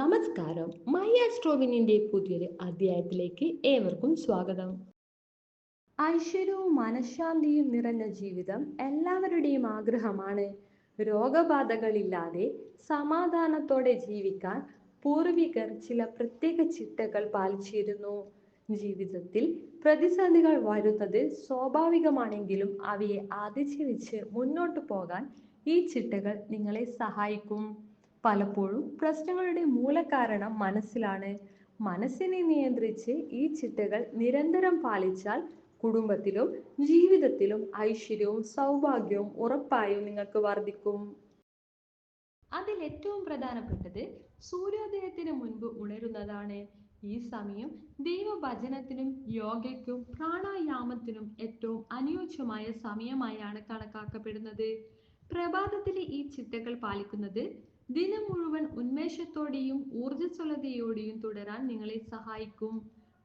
നമസ്കാരം. മൈ ആസ്ട്രോവിനിന്റെ പുതിയൊരു അധ്യായത്തിലേക്ക് ഏവർക്കും സ്വാഗതം. ഐശ്വര്യവും മനഃശാന്തിയും നിറഞ്ഞ ജീവിതം എല്ലാവരുടെയും ആഗ്രഹമാണ്. രോഗബാധകളില്ലാതെ സമാധാനത്തോടെ ജീവിക്കാൻ പൂർവികർ ചില പ്രത്യേക ചിട്ടകൾ പാലിച്ചിരുന്നു. ജീവിതത്തിൽ പ്രതിസന്ധികൾ വരുന്നത് സ്വാഭാവികമാണെങ്കിലും അവയെ അതിജീവിച്ച് മുന്നോട്ടു പോകാൻ ഈ ചിട്ടകൾ നിങ്ങളെ സഹായിക്കും. പലപ്പോഴും പ്രശ്നങ്ങളുടെ മൂലകാരണം മനസ്സിലാണ്. മനസ്സിനെ നിയന്ത്രിച്ച് ഈ ചിട്ടകൾ നിരന്തരം പാലിച്ചാൽ കുടുംബത്തിലും ജീവിതത്തിലും ഐശ്വര്യവും സൗഭാഗ്യവും ഉറപ്പായും നിങ്ങൾക്ക് വർദ്ധിക്കും. അതിൽ ഏറ്റവും പ്രധാനപ്പെട്ടത് സൂര്യോദയത്തിന് മുൻപ് ഉണരുന്നതാണ്. ഈ സമയം ദൈവഭജനത്തിനും യോഗയ്ക്കും പ്രാണായാമത്തിനും ഏറ്റവും അനുയോജ്യമായ സമയമായാണ് കണക്കാക്കപ്പെടുന്നത്. പ്രഭാതത്തിലെ ഈ ചിട്ടകൾ പാലിക്കുന്നത് ദിനം മുഴുവൻ ഉന്മേഷത്തോടെയും ഊർജസ്വലതയോടെയും തുടരാൻ നിങ്ങളെ സഹായിക്കും.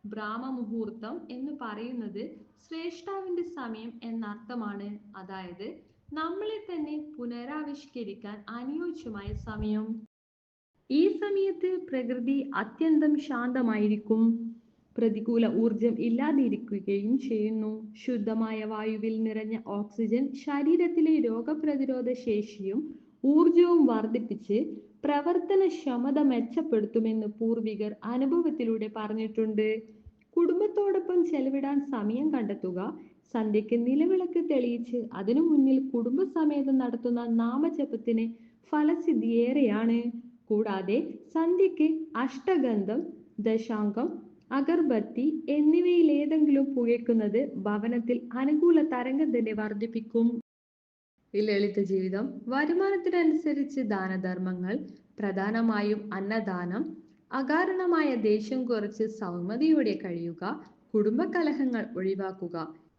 ബ്രാഹ്മ മുഹൂർത്തം എന്ന് പറയുന്നത് ശ്രേഷ്ഠാവിന്റെ സമയം എന്നർത്ഥമാണ്. അതായത് നമ്മളെ തന്നെ പുനരാവിഷ്കരിക്കാൻ അനുയോജ്യമായ സമയം. ഈ സമയത്ത് പ്രകൃതി അത്യന്തം ശാന്തമായിരിക്കും. പ്രതികൂല ഊർജം ഇല്ലാതിരിക്കുകയും ചെയ്യുന്നു. ശുദ്ധമായ വായുവിൽ നിറഞ്ഞ ഓക്സിജൻ ശരീരത്തിലെ രോഗപ്രതിരോധ ശേഷിയും ഊർജവും വർദ്ധിപ്പിച്ച് പ്രവർത്തനക്ഷമത മെച്ചപ്പെടുത്തുമെന്ന് പൂർവികർ അനുഭവത്തിലൂടെ പറഞ്ഞിട്ടുണ്ട്. കുടുംബത്തോടൊപ്പം ചെലവിടാൻ സമയം കണ്ടെത്തുക സന്ധ്യയ്ക്ക് നിലവിളക്ക് തെളിയിച്ച് അതിനു മുന്നിൽ കുടുംബസമേതം നടത്തുന്ന നാമജപത്തിന് ഫലസിദ്ധിയേറെയാണ്. കൂടാതെ സന്ധ്യയ്ക്ക് അഷ്ടഗന്ധം ദശാംഗം അഗർബത്തി എന്നിവയിലേതെങ്കിലും പുകയ്ക്കുന്നത് ഭവനത്തിൽ അനുകൂല തരംഗം തന്നെ വർദ്ധിപ്പിക്കും. ഈ ലളിത ജീവിതം വരുമാനത്തിനനുസരിച്ച് ദാനധർമ്മങ്ങൾ പ്രധാനമായും അന്നദാനം അകാരണമായ ദേഷ്യം കുറച്ച് സൗമ്യതയോടെ കഴിയുക കുടുംബകലഹങ്ങൾ ഒഴിവാക്കുക.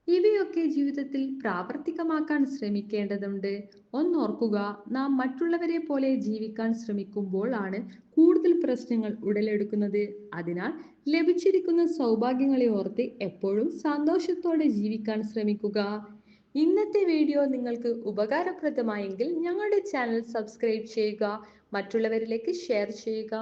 ഇവയൊക്കെ ജീവിതത്തിൽ പ്രാവർത്തികമാക്കാൻ ശ്രമിക്കേണ്ടതുണ്ട്. ഒന്നോർക്കുക നാം മറ്റുള്ളവരെ പോലെ ജീവിക്കാൻ ശ്രമിക്കുമ്പോൾ ആണ് കൂടുതൽ പ്രശ്നങ്ങൾ ഉടലെടുക്കുന്നത്. അതിനാൽ ലഭിച്ചിരിക്കുന്ന സൗഭാഗ്യങ്ങളെ ഓർത്ത് എപ്പോഴും സന്തോഷത്തോടെ ജീവിക്കാൻ ശ്രമിക്കുക. ഇന്നത്തെ വീഡിയോ നിങ്ങൾക്ക് ഉപകാരപ്രദമായെങ്കിൽ ഞങ്ങളുടെ ചാനൽ സബ്സ്ക്രൈബ് ചെയ്യുക മറ്റുള്ളവരിലേക്ക് ഷെയർ ചെയ്യുക.